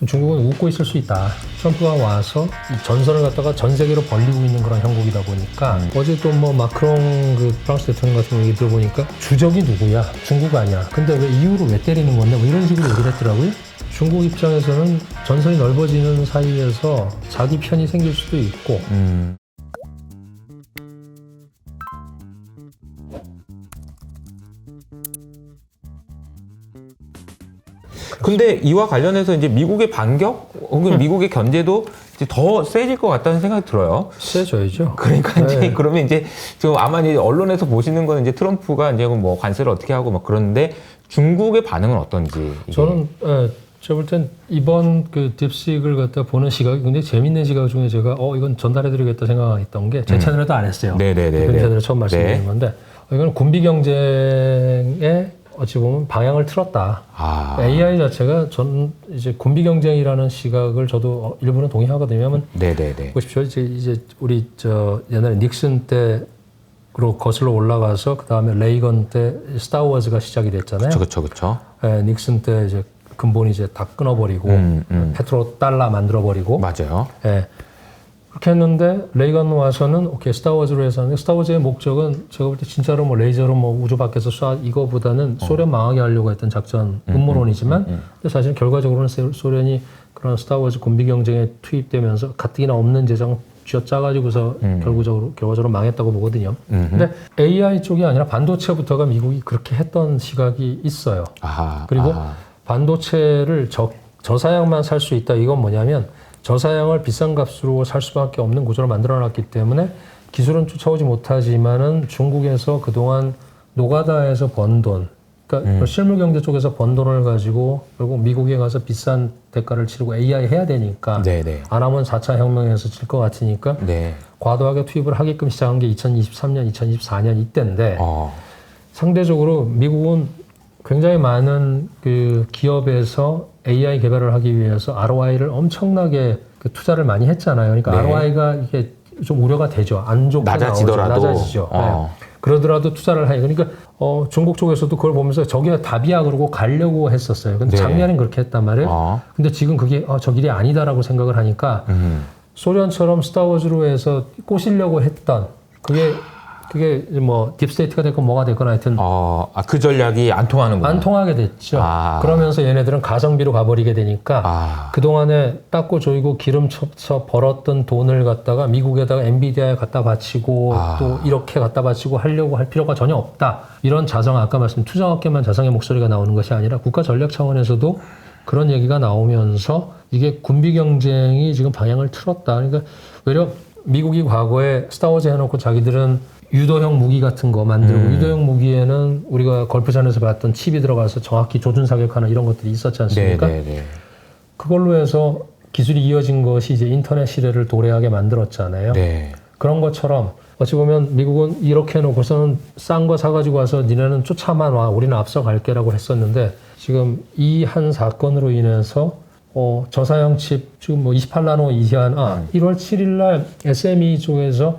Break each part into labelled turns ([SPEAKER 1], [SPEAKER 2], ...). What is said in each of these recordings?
[SPEAKER 1] 좀 중국은 웃고 있을 수 있다. 트럼프가 와서 이 전선을 갖다가 전 세계로 벌리고 있는 그런 형국이다 보니까 어제 또 뭐 마크롱 그 프랑스 대통령 같은 얘기 들어보니까 주적이 누구야? 중국 아니야. 근데 왜 이유로 왜 때리는 건데? 뭐 이런 식으로 얘기를 했더라고요. 중국 입장에서는 전선이 넓어지는 사이에서 자기 편이 생길 수도 있고
[SPEAKER 2] 음. 근데 이와 관련해서 이제 미국의 반격 혹은 미국의 견제도 이제 더 세질 것 같다는 생각이 들어요.
[SPEAKER 1] 세져야죠.
[SPEAKER 2] 그러니까 이제
[SPEAKER 1] 네.
[SPEAKER 2] 그러면 이제 지금 아마 이제 언론에서 보시는 거는 이제 트럼프가 이제 뭐 관세를 어떻게 하고 막 그러는데 중국의 반응은 어떤지. 이게.
[SPEAKER 1] 저는 예, 제가 볼 땐 이번 그 딥식을 갖다 보는 시각이 굉장히 재밌는 시각 중에 제가 어 이건 전달해드리겠다 생각했던 게제 채널에도 안 했어요.
[SPEAKER 2] 음. 네네네.
[SPEAKER 1] 그 채널에 처음 말씀드리는
[SPEAKER 2] 네.
[SPEAKER 1] 건데 어, 이건 군비 경쟁에 어찌 보면 방향을 틀었다.
[SPEAKER 2] 아.
[SPEAKER 1] AI 자체가 전 이제 군비 경쟁이라는 시각을 저도 어, 일부는 동의하거든요. 왜냐하면
[SPEAKER 2] 네네네.
[SPEAKER 1] 보십시오. 이제, 이제 우리 저 옛날에 닉슨 때로 거슬러 올라가서 그 다음에 레이건 때 스타워즈가 시작이 됐잖아요.
[SPEAKER 2] 그렇죠, 그렇죠.
[SPEAKER 1] 예, 닉슨 때 이제 근본 이제 다 끊어버리고
[SPEAKER 2] 음, 음.
[SPEAKER 1] 페트로 달러 만들어버리고
[SPEAKER 2] 맞아요.
[SPEAKER 1] 예. 그렇게 했는데 레이건 와서는 오케이 스타워즈로 해서 하는데 스타워즈의 목적은 제가 볼 때 진짜로 뭐 레이저로 뭐 우주 밖에서 쏴 이거보다는 소련 망하게 하려고 했던 작전 음모론이지만 근데 사실 결과적으로는 세- 소련이 그런 스타워즈 군비 경쟁에 투입되면서 가뜩이나 없는 재정 쥐어짜가지고서 결국적으로 결과적으로 망했다고 보거든요. 근데 AI 쪽이 아니라 반도체부터가 미국이 그렇게 했던 시각이 있어요.
[SPEAKER 2] 아하.
[SPEAKER 1] 그리고
[SPEAKER 2] 아하.
[SPEAKER 1] 반도체를 저, 저사양만 살 수 있다. 이건 뭐냐면 저사양을 비싼 값으로 살 수밖에 없는 구조를 만들어놨기 때문에 기술은 쫓아오지 못하지만은 중국에서 그동안 노가다에서 번 돈, 그러니까 실물 경제 쪽에서 번 돈을 가지고 결국 미국에 가서 비싼 대가를 치르고 AI 해야 되니까
[SPEAKER 2] 네네.
[SPEAKER 1] 안 하면 4차 혁명에서 질 것 같으니까
[SPEAKER 2] 네.
[SPEAKER 1] 과도하게 투입을 하게끔 시작한 게 2023년, 2024년 이때인데
[SPEAKER 2] 어.
[SPEAKER 1] 상대적으로 미국은 굉장히 많은 그 기업에서 AI 개발을 하기 위해서 ROI를 엄청나게 그 투자를 많이 했잖아요. 그러니까
[SPEAKER 2] 네.
[SPEAKER 1] ROI가 이게 좀 우려가 되죠. 안 좋게
[SPEAKER 2] 낮아지더라도.
[SPEAKER 1] 나오죠. 낮아지죠.
[SPEAKER 2] 어.
[SPEAKER 1] 네. 그러더라도 투자를 해. 그러니까 어, 중국 쪽에서도 그걸 보면서 저게 답이야 그러고 가려고 했었어요. 근데
[SPEAKER 2] 네.
[SPEAKER 1] 작년엔 그렇게 했단 말이에요.
[SPEAKER 2] 어.
[SPEAKER 1] 근데 지금 그게 어, 저 길이 아니다라고 생각을 하니까
[SPEAKER 2] 음.
[SPEAKER 1] 소련처럼 스타워즈로 해서 꼬시려고 했던 그게 그게 뭐 딥스테이트가 됐건 뭐가 됐건 하여튼
[SPEAKER 2] 어, 아, 그 전략이 안 통하는구나.
[SPEAKER 1] 안 통하게 됐죠.
[SPEAKER 2] 아.
[SPEAKER 1] 그러면서 얘네들은 가성비로 가버리게 되니까
[SPEAKER 2] 아.
[SPEAKER 1] 그동안에 닦고 조이고 기름 쳐서 벌었던 돈을 갖다가 미국에다가 엔비디아에 갖다 바치고
[SPEAKER 2] 아.
[SPEAKER 1] 또 이렇게 갖다 바치고 하려고 할 필요가 전혀 없다. 이런 자성 아까 말씀 투자업계만 자성의 목소리가 나오는 것이 아니라 국가 전략 차원에서도 그런 얘기가 나오면서 이게 군비 경쟁이 지금 방향을 틀었다. 그러니까 외려 미국이 과거에 스타워즈 해놓고 자기들은 유도형 무기 같은 거 만들고
[SPEAKER 2] 음.
[SPEAKER 1] 유도형 무기에는 우리가 걸프전에서 봤던 칩이 들어가서 정확히 조준 사격하는 이런 것들이 있었지 않습니까?
[SPEAKER 2] 네네네.
[SPEAKER 1] 그걸로 해서 기술이 이어진 것이 이제 인터넷 시대를 도래하게 만들었잖아요.
[SPEAKER 2] 네.
[SPEAKER 1] 그런 것처럼 어찌 보면 미국은 이렇게 해놓고서는 싼 거 사가지고 와서 니네는 쫓아만 와 우리는 앞서갈게라고 했었는데 지금 이 한 사건으로 인해서 어, 저사양 칩 지금 뭐 28나노 이하한 아 1월 7일 날 SME 쪽에서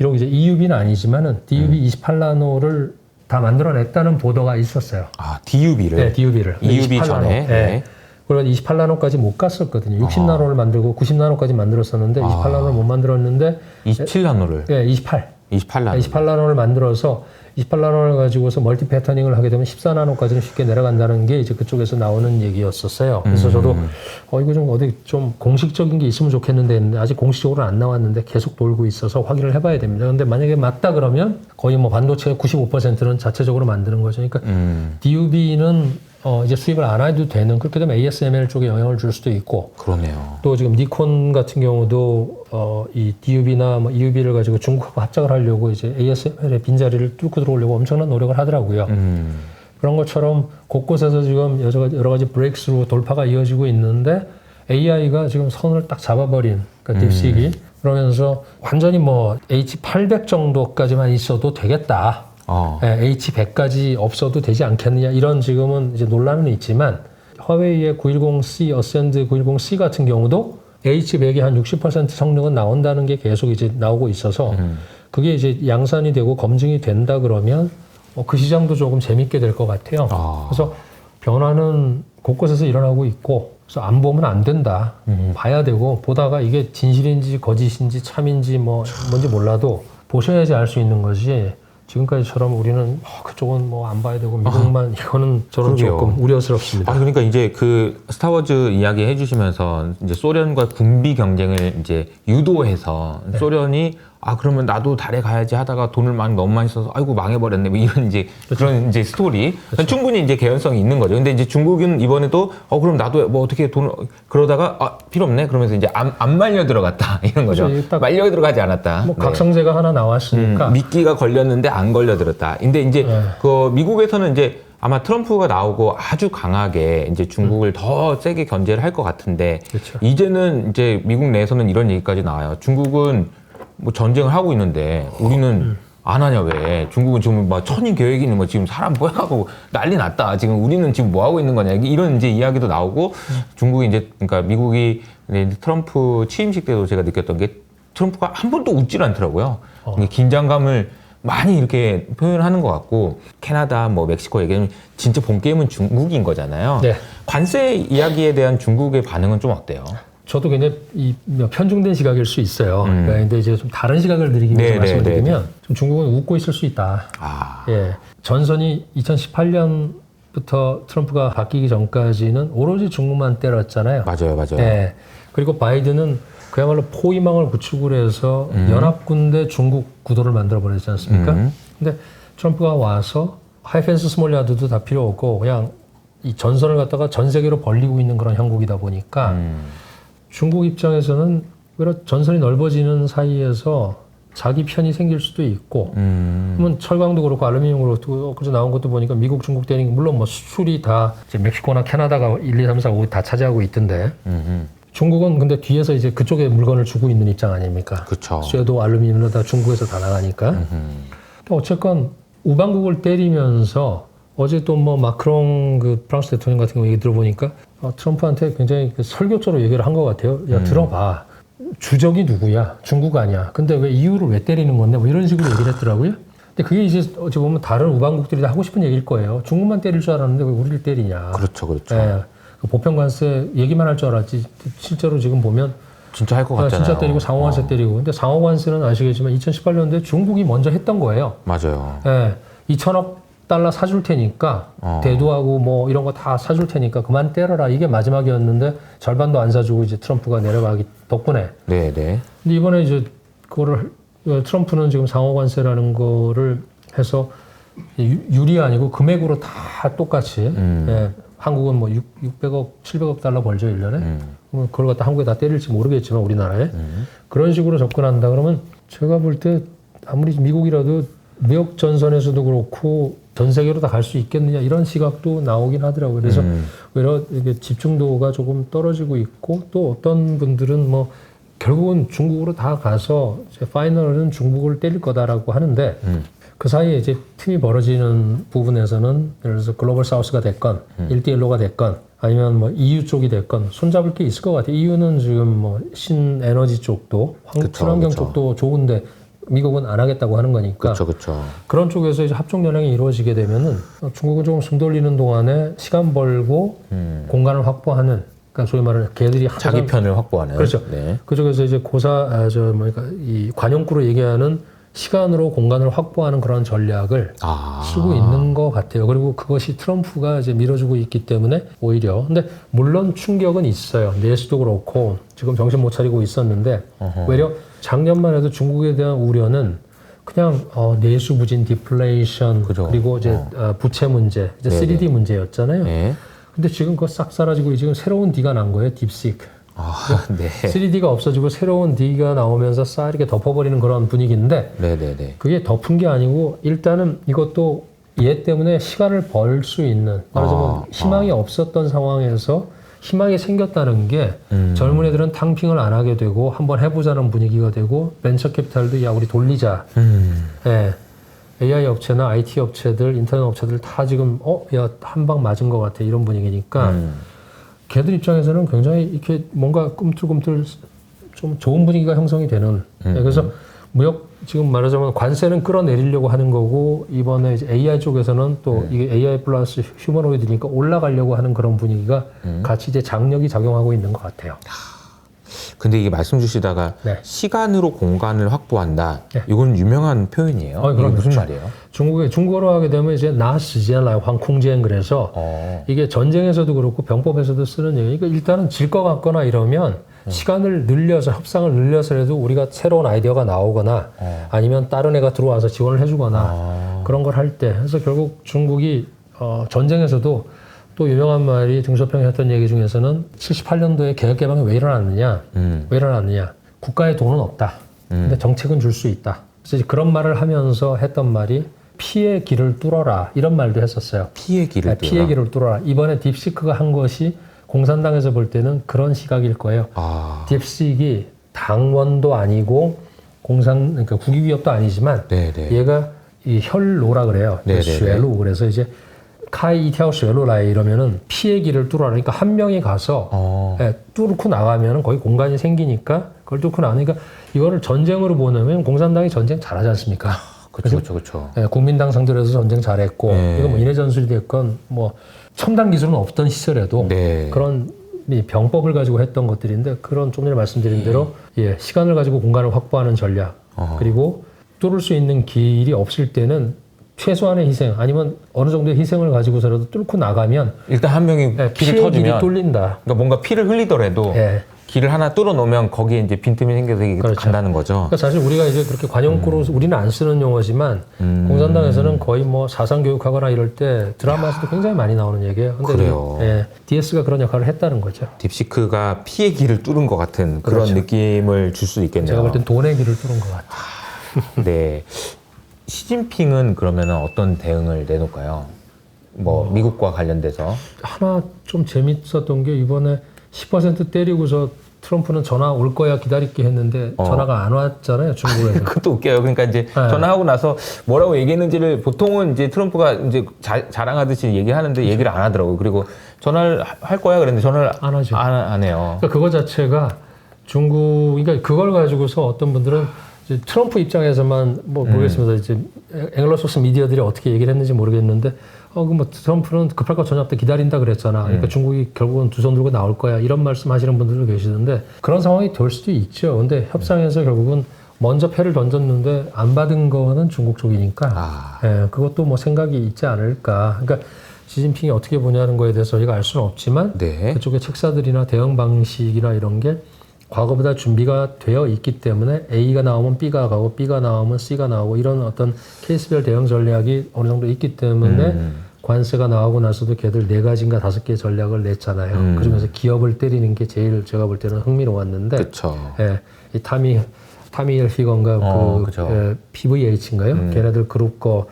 [SPEAKER 1] 비록 이제 EUB는 아니지만은 DUB 28나노를 다 만들어냈다는 보도가 있었어요.
[SPEAKER 2] 아, DUB를.
[SPEAKER 1] 네, DUB를.
[SPEAKER 2] EUB 전에. 네.
[SPEAKER 1] 그리고 28나노까지 못 갔었거든요. 60나노를 만들고 90나노까지 만들었었는데
[SPEAKER 2] 아.
[SPEAKER 1] 28나노를 못 만들었는데
[SPEAKER 2] 27나노를.
[SPEAKER 1] 네, 28.
[SPEAKER 2] 28나노.
[SPEAKER 1] 28나노를 만들어서 28나노를 가지고서 멀티 패터닝을 하게 되면 14나노까지는 쉽게 내려간다는 게 이제 그쪽에서 나오는 얘기였었어요. 그래서
[SPEAKER 2] 음.
[SPEAKER 1] 저도 어 이거 좀 어디 좀 공식적인 게 있으면 좋겠는데 했는데 아직 공식적으로 안 나왔는데 계속 돌고 있어서 확인을 해봐야 됩니다. 근데 만약에 맞다 그러면 거의 뭐 반도체 95%는 자체적으로 만드는 거죠. 그러니까
[SPEAKER 2] 음.
[SPEAKER 1] DUB는 어 이제 수입을 안 해도 되는 그렇게 되면 ASML 쪽에 영향을 줄 수도 있고
[SPEAKER 2] 그러네요.
[SPEAKER 1] 또 지금 니콘 같은 경우도 어 이 DUB나 뭐 EUB를 가지고 중국하고 합작을 하려고 이제 ASML의 빈자리를 뚫고 들어오려고 엄청난 노력을 하더라고요.
[SPEAKER 2] 음.
[SPEAKER 1] 그런 것처럼 곳곳에서 지금 여러 가지, 여러 가지 브레이크스루 돌파가 이어지고 있는데 AI가 지금 선을 딱 잡아버린 그러니까 딥식이 그러면서 완전히 뭐 H800 정도까지만 있어도 되겠다.
[SPEAKER 2] 어.
[SPEAKER 1] 예, H100까지 없어도 되지 않겠느냐 이런 지금은 이제 논란은 있지만 화웨이의 910C 어센드 910C 같은 경우도 H100이 한 60% 성능은 나온다는 게 계속 이제 나오고 있어서
[SPEAKER 2] 음.
[SPEAKER 1] 그게 이제 양산이 되고 검증이 된다 그러면 어, 그 시장도 조금 재밌게 될 것 같아요.
[SPEAKER 2] 아.
[SPEAKER 1] 그래서 변화는 곳곳에서 일어나고 있고 그래서 안 보면 안 된다. 봐야 되고 보다가 이게 진실인지 거짓인지 참인지 뭐 뭔지 몰라도 보셔야지 알 수 있는 것이 지금까지처럼 우리는 어, 그쪽은 뭐 안 봐야 되고 미국만 이거는 저는
[SPEAKER 2] 그러게요.
[SPEAKER 1] 조금 우려스럽습니다.
[SPEAKER 2] 아 그러니까 이제 그 스타워즈 이야기 해주시면서 이제 소련과 군비 경쟁을 이제 유도해서
[SPEAKER 1] 네.
[SPEAKER 2] 소련이 아 그러면 나도 달에 가야지 하다가 돈을 많이 너무 많이 써서 아이고 망해버렸네 뭐 이런 이제 그런 이제 스토리 충분히 이제 개연성이 있는 거죠. 근데 이제 중국은 이번에도 어 그럼 나도 뭐 어떻게 돈을 그러다가 아 필요 없네 그러면서 이제 안, 안 말려 들어갔다 이런 거죠.
[SPEAKER 1] 그렇죠. 딱
[SPEAKER 2] 말려 들어가지 않았다.
[SPEAKER 1] 뭐
[SPEAKER 2] 네.
[SPEAKER 1] 각성제가 하나 나왔으니까
[SPEAKER 2] 음, 미끼가 걸렸는데 안 걸려 들었다. 근데 이제
[SPEAKER 1] 네.
[SPEAKER 2] 그 미국에서는 이제 아마 트럼프가 나오고 아주 강하게 이제 중국을 더 세게 견제를 할 것 같은데
[SPEAKER 1] 그렇죠.
[SPEAKER 2] 이제는 이제 미국 내에서는 이런 얘기까지 나와요. 중국은 뭐 전쟁을 하고 있는데 우리는 안 하냐 왜? 중국은 지금 막 천인 계획이 있는 거 지금 사람 뭐하고 난리 났다. 지금 우리는 지금 뭐 하고 있는 거냐 이런 이제 이야기도 나오고 중국이 이제 그러니까 미국이 트럼프 취임식 때도 제가 느꼈던 게 트럼프가 한 번도 웃질 않더라고요.
[SPEAKER 1] 어.
[SPEAKER 2] 긴장감을 많이 이렇게 표현하는 것 같고 캐나다, 뭐 멕시코 얘기는 진짜 본 게임은 중국인 거잖아요.
[SPEAKER 1] 네.
[SPEAKER 2] 관세 이야기에 대한 중국의 반응은 좀 어때요?
[SPEAKER 1] 저도 굉장히 이 편중된 시각일 수 있어요.
[SPEAKER 2] 음.
[SPEAKER 1] 그러니까 근데 이제 좀 다른 시각을 드리기 위해서
[SPEAKER 2] 네,
[SPEAKER 1] 말씀을
[SPEAKER 2] 네, 네,
[SPEAKER 1] 드리면 좀 중국은 웃고 있을 수 있다.
[SPEAKER 2] 아,
[SPEAKER 1] 예. 전선이 2018년부터 트럼프가 바뀌기 전까지는 오로지 중국만 때렸잖아요.
[SPEAKER 2] 맞아요, 맞아요.
[SPEAKER 1] 예. 그리고 바이든은 그야말로 포위망을 구축을 해서 연합군대 중국 구도를 만들어 버렸지 않습니까?
[SPEAKER 2] 음.
[SPEAKER 1] 근데 트럼프가 와서 하이펜스 스몰 야드도 다 필요 없고 그냥 이 전선을 갖다가 전 세계로 벌리고 있는 그런 형국이다 보니까
[SPEAKER 2] 음.
[SPEAKER 1] 중국 입장에서는 오히려 전선이 넓어지는 사이에서 자기 편이 생길 수도 있고
[SPEAKER 2] 음.
[SPEAKER 1] 그러면 철강도 그렇고 알루미늄 그렇고 그래서 나온 것도 보니까 미국, 중국 대리는 물론 뭐 수출이 다 이제 멕시코나 캐나다가 1, 2, 3, 4, 5 다 차지하고 있던데
[SPEAKER 2] 음.
[SPEAKER 1] 중국은 근데 뒤에서 이제 그쪽에 물건을 주고 있는 입장 아닙니까?
[SPEAKER 2] 그쵸.
[SPEAKER 1] 쇠도 알루미늄도 다 중국에서 다 나가니까.
[SPEAKER 2] 음.
[SPEAKER 1] 그러니까 어쨌건 우방국을 때리면서 어제 또 뭐 마크롱 그 프랑스 대통령 같은 거 얘기 들어보니까 어, 트럼프한테 굉장히 그 설교처럼 얘기를 한 것 같아요. 야 들어봐. 주적이 누구야? 중국 아니야. 근데 왜 EU를 왜 때리는 건데? 뭐 이런 식으로 얘기를 했더라고요. 근데 그게 이제 어찌 보면 다른 우방국들이 다 하고 싶은 얘기일 거예요. 중국만 때릴 줄 알았는데 왜 우리를 때리냐.
[SPEAKER 2] 그렇죠, 그렇죠.
[SPEAKER 1] 예. 그 보편관세 얘기만 할 줄 알았지. 실제로 지금 보면
[SPEAKER 2] 진짜 할것
[SPEAKER 1] 아,
[SPEAKER 2] 같잖아요.
[SPEAKER 1] 진짜 때리고 상호관세
[SPEAKER 2] 어,
[SPEAKER 1] 때리고. 근데 상호관세는 아시겠지만 2018년도에 중국이 먼저 했던 거예요.
[SPEAKER 2] 맞아요.
[SPEAKER 1] 예. 2천억 달러 사줄 테니까
[SPEAKER 2] 어.
[SPEAKER 1] 대두하고 뭐 이런 거 다 사줄 테니까 그만 때려라. 이게 마지막이었는데 절반도 안 사주고 이제 트럼프가 내려가기 덕분에.
[SPEAKER 2] 네, 네.
[SPEAKER 1] 근데 이번에 이제 그거를 어, 트럼프는 지금 상호 관세라는 거를 해서 유- 유리 아니고 금액으로 다 똑같이
[SPEAKER 2] 음.
[SPEAKER 1] 예, 한국은 뭐 6, 600억, 700억 달러 벌죠, 1년에.
[SPEAKER 2] 음.
[SPEAKER 1] 뭐 그걸 갖다 한국에 다 때릴지 모르겠지만 우리나라에
[SPEAKER 2] 음.
[SPEAKER 1] 그런 식으로 접근한다 그러면 제가 볼 때 아무리 미국이라도 무역 전선에서도 그렇고 전 세계로 다 갈 수 있겠느냐 이런 시각도 나오긴 하더라고요. 그래서
[SPEAKER 2] 음.
[SPEAKER 1] 오히려 이게 집중도가 조금 떨어지고 있고 또 어떤 분들은 뭐 결국은 중국으로 다 가서 이제 파이널은 중국을 때릴 거다라고 하는데
[SPEAKER 2] 음.
[SPEAKER 1] 그 사이에 이제 틈이 벌어지는 부분에서는 예를 들어서 글로벌 사우스가 됐건
[SPEAKER 2] 음.
[SPEAKER 1] 일 1대1로가 됐건 아니면 뭐 EU 쪽이 됐건 손잡을 게 있을 것 같아요. EU는 지금 뭐 신에너지 쪽도 환-
[SPEAKER 2] 그쵸,
[SPEAKER 1] 친환경
[SPEAKER 2] 그쵸.
[SPEAKER 1] 쪽도 좋은데 미국은 안 하겠다고 하는 거니까
[SPEAKER 2] 그렇죠, 그렇죠.
[SPEAKER 1] 그런 쪽에서 이제 합종 연행이 이루어지게 되면은 중국은 조금 숨 돌리는 동안에 시간 벌고
[SPEAKER 2] 음.
[SPEAKER 1] 공간을 확보하는 그러니까 소위 말하는 걔들이
[SPEAKER 2] 자기 편을 확보하는.
[SPEAKER 1] 그렇죠.
[SPEAKER 2] 네.
[SPEAKER 1] 그쪽에서 이제 고사 아, 저 뭐니까 이 관용구로 얘기하는 시간으로 공간을 확보하는 그런 전략을
[SPEAKER 2] 아.
[SPEAKER 1] 쓰고 있는 것 같아요. 그리고 그것이 트럼프가 이제 밀어주고 있기 때문에 오히려 근데 물론 충격은 있어요. 내수도 그렇고 지금 정신 못 차리고 있었는데
[SPEAKER 2] 어허.
[SPEAKER 1] 오히려 작년만 해도 중국에 대한 우려는 그냥 어, 내수 부진 디플레이션
[SPEAKER 2] 그죠.
[SPEAKER 1] 그리고 이제
[SPEAKER 2] 어.
[SPEAKER 1] 어, 부채 문제, 이제
[SPEAKER 2] 네네.
[SPEAKER 1] 3D 문제였잖아요.
[SPEAKER 2] 네.
[SPEAKER 1] 근데 지금 그거 싹 사라지고 지금 새로운 D가 난 거예요. 딥시크.
[SPEAKER 2] 아, 네.
[SPEAKER 1] 3D가 없어지고 새로운 D가 나오면서 싹 이렇게 덮어버리는 그런 분위기인데
[SPEAKER 2] 네, 네, 네.
[SPEAKER 1] 그게 덮은 게 아니고 일단은 이것도 얘 때문에 시간을 벌 수 있는 말하자면
[SPEAKER 2] 아,
[SPEAKER 1] 희망이 없었던 상황에서 희망이 생겼다는 게
[SPEAKER 2] 음.
[SPEAKER 1] 젊은 애들은 탕핑을 안 하게 되고 한번 해보자는 분위기가 되고 벤처 캐피탈도 야 우리 돌리자
[SPEAKER 2] 음.
[SPEAKER 1] 예. AI 업체나 IT 업체들 인터넷 업체들 다 지금 어 야 한 방 맞은 것 같아 이런 분위기니까
[SPEAKER 2] 음.
[SPEAKER 1] 걔들 입장에서는 굉장히 이렇게 뭔가 꿈틀꿈틀 좀 좋은 분위기가 형성이 되는
[SPEAKER 2] 음,
[SPEAKER 1] 예, 그래서 무역 지금 말하자면 관세는 끌어내리려고 하는 거고 이번에 이제 AI 쪽에서는 또 이게 AI 플러스 휴머노이드니까 올라가려고 하는 그런 분위기가 같이 이제 장력이 작용하고 있는 것 같아요.
[SPEAKER 2] 근데 이게 말씀 주시다가
[SPEAKER 1] 네.
[SPEAKER 2] 시간으로 공간을 확보한다.
[SPEAKER 1] 네.
[SPEAKER 2] 이건 유명한 표현이에요.
[SPEAKER 1] 어, 그럼요.
[SPEAKER 2] 무슨 말이에요?
[SPEAKER 1] 중국에 중국어로 하게 되면 이제 나 시간라이 황콩지행 그래서
[SPEAKER 2] 어.
[SPEAKER 1] 이게 전쟁에서도 그렇고 병법에서도 쓰는 얘기. 그러니까 일단은 질 것 같거나 이러면 시간을 늘려서 협상을 늘려서라도 우리가 새로운 아이디어가 나오거나 아니면 다른 애가 들어와서 지원을 해주거나
[SPEAKER 2] 아.
[SPEAKER 1] 그런 걸 할 때. 그래서 결국 중국이 어, 전쟁에서도 또 유명한 말이 등소평이 했던 얘기 중에서는 78년도에 개혁개방이 왜 일어났느냐?
[SPEAKER 2] 음.
[SPEAKER 1] 왜 일어났느냐? 국가에 돈은 없다. 근데 정책은 줄 수 있다. 그래서 그런 말을 하면서 했던 말이 피의 길을 뚫어라 이런 말도 했었어요.
[SPEAKER 2] 피의 길을
[SPEAKER 1] 네, 피의 길을 뚫어라. 이번에 딥시크가 한 것이 공산당에서 볼 때는 그런 시각일 거예요.
[SPEAKER 2] 아.
[SPEAKER 1] 딥시크이 당원도 아니고 공산 그러니까 국익위협도 아니지만
[SPEAKER 2] 네네.
[SPEAKER 1] 얘가 이 혈로라 그래요. 쇠로 그래서 이제 카이 이티아오 쇠로라이 이러면은 피의 길을 뚫어라. 그러니까 한 명이 가서
[SPEAKER 2] 어.
[SPEAKER 1] 예, 뚫고 나가면 거기 공간이 생기니까 그걸 뚫고 나가니까 이거를 전쟁으로 보내면 공산당이 전쟁 잘하지 않습니까?
[SPEAKER 2] 그렇죠, 그렇죠, 그렇죠.
[SPEAKER 1] 예, 국민당 상대로 해서 전쟁 잘했고
[SPEAKER 2] 네.
[SPEAKER 1] 이거 뭐 인해 전술이 됐건 뭐 첨단 기술은 없던 시절에도
[SPEAKER 2] 네.
[SPEAKER 1] 그런 이 병법을 가지고 했던 것들인데 그런 좀 전에 말씀드린 대로 예, 시간을 가지고 공간을 확보하는 전략
[SPEAKER 2] 어허.
[SPEAKER 1] 그리고 뚫을 수 있는 길이 없을 때는 최소한의 희생 아니면 어느 정도의 희생을 가지고서라도 뚫고 나가면
[SPEAKER 2] 일단 한 명이
[SPEAKER 1] 예,
[SPEAKER 2] 피를
[SPEAKER 1] 길이
[SPEAKER 2] 터주면
[SPEAKER 1] 뚫린다.
[SPEAKER 2] 그러니까 뭔가 피를 흘리더라도
[SPEAKER 1] 예.
[SPEAKER 2] 길을 하나 뚫어 놓으면 거기에 이제 빈틈이 생겨서 이게
[SPEAKER 1] 그렇죠.
[SPEAKER 2] 간다는 거죠.
[SPEAKER 1] 그러니까 사실 우리가 이제 그렇게 관용구로 우리는 안 쓰는 용어지만
[SPEAKER 2] 음.
[SPEAKER 1] 공산당에서는 거의 뭐 사상 교육하거나 이럴 때 드라마에서도 굉장히 많이 나오는 얘기예요. 근데
[SPEAKER 2] 그래요.
[SPEAKER 1] 예, DS가 그런 역할을 했다는 거죠.
[SPEAKER 2] 딥시크가 피의 길을 뚫은 것 같은 그런
[SPEAKER 1] 그렇죠.
[SPEAKER 2] 느낌을 줄 수 있겠네요.
[SPEAKER 1] 제가 볼 땐 돈의 길을 뚫은 것 같아요.
[SPEAKER 2] 네. 시진핑은 그러면 어떤 대응을 내놓을까요? 뭐 미국과 관련돼서
[SPEAKER 1] 하나 좀 재밌었던 게 이번에 10% 때리고서 트럼프는 전화 올 거야 기다릴게 했는데
[SPEAKER 2] 어.
[SPEAKER 1] 전화가 안 왔잖아요 중국에서.
[SPEAKER 2] 그것도 웃겨요. 그러니까 이제
[SPEAKER 1] 네.
[SPEAKER 2] 전화하고 나서 뭐라고 얘기했는지를 보통은 이제 트럼프가 이제 자, 자랑하듯이 얘기하는데 얘기를 안 하더라고요. 그리고 전화를 하- 할 거야 그랬는데 전화를
[SPEAKER 1] 안 하죠.
[SPEAKER 2] 안, 안 해요.
[SPEAKER 1] 그러니까 그거 자체가 중국, 그러니까 그걸 가지고서 어떤 분들은 이제 트럼프 입장에서만 뭐 모르겠습니다. 이제 앵글로소스 미디어들이 어떻게 얘기를 했는지 모르겠는데, 어, 그 뭐 트럼프는 급할 거 전혀 없다 기다린다 그랬잖아. 그러니까 중국이 결국은 두 손 들고 나올 거야. 이런 말씀 하시는 분들도 계시는데 그런 상황이 될 수도 있죠. 근데 협상에서 결국은 먼저 패를 던졌는데 안 받은 거는 중국 쪽이니까
[SPEAKER 2] 아.
[SPEAKER 1] 예, 그것도 뭐 생각이 있지 않을까. 그러니까 시진핑이 어떻게 보냐는 거에 대해서 저희가 알 수는 없지만
[SPEAKER 2] 네.
[SPEAKER 1] 그쪽의 책사들이나 대응 방식이나 이런 게 과거보다 준비가 되어 있기 때문에 A가 나오면 B가 가고 B가 나오면 C가 나오고 이런 어떤 케이스별 대응 전략이 어느 정도 있기 때문에
[SPEAKER 2] 음.
[SPEAKER 1] 관세가 나오고 나서도 걔들 네 가지인가 다섯 개 전략을 냈잖아요.
[SPEAKER 2] 음.
[SPEAKER 1] 그중에서 기업을 때리는 게 제일 제가 볼 때는 흥미로웠는데
[SPEAKER 2] 그렇죠.
[SPEAKER 1] 예, 이 타미 타미 힐피건가
[SPEAKER 2] 어,
[SPEAKER 1] 그. 예, PVH인가요?
[SPEAKER 2] 음.
[SPEAKER 1] 걔네들 그룹 거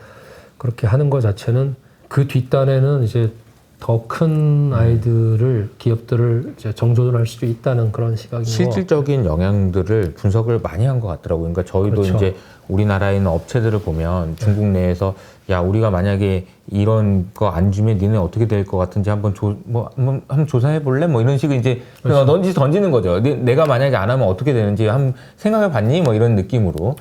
[SPEAKER 1] 그렇게 하는 거 자체는 그 뒷단에는 이제 더 큰 아이들을 기업들을 이제 정조준할 수도 있다는 그런 시각인 거.
[SPEAKER 2] 실질적인 영향들을 분석을 많이 한 것 같더라고요. 그러니까 저희도
[SPEAKER 1] 그렇죠.
[SPEAKER 2] 이제 우리나라에 있는 업체들을 보면 중국 내에서 야 우리가 만약에 이런 거 안 주면 니네 어떻게 될 것 같은지 한번 조, 뭐 한번, 한번 조사해 볼래? 뭐 이런 식으로 이제
[SPEAKER 1] 그렇죠.
[SPEAKER 2] 던지 던지는 거죠. 내, 내가 만약에 안 하면 어떻게 되는지 한번 생각해 봤니? 뭐 이런 느낌으로.